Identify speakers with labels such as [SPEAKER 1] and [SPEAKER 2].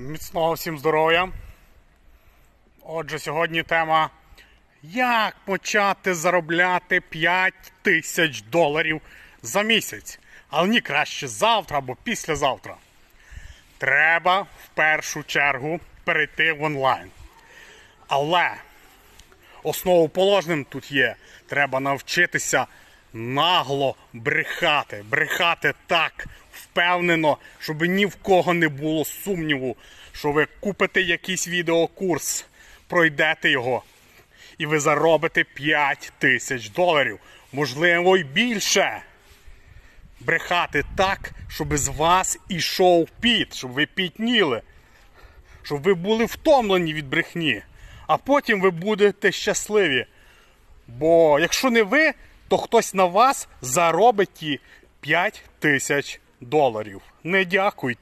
[SPEAKER 1] Міцного всім здоров'я. Отже, сьогодні тема Як почати заробляти 5 тисяч доларів за місяць. Але ні краще завтра або післязавтра. Треба в першу чергу перейти в онлайн. Але основоположним тут є. Треба навчитися нагло брехати. Брехати так впевнено, щоб ні в кого не було сумніву, що ви купите якийсь відеокурс, пройдете його, і ви заробите 5 тисяч доларів, можливо, й більше. Брехати так, щоб з вас ішов піт, щоб ви пітніли щоб ви були втомлені від брехні, а потім ви будете щасливі. Бо якщо не ви, то хтось на вас заробить ті 5 тисяч доларів. Не дякуйте.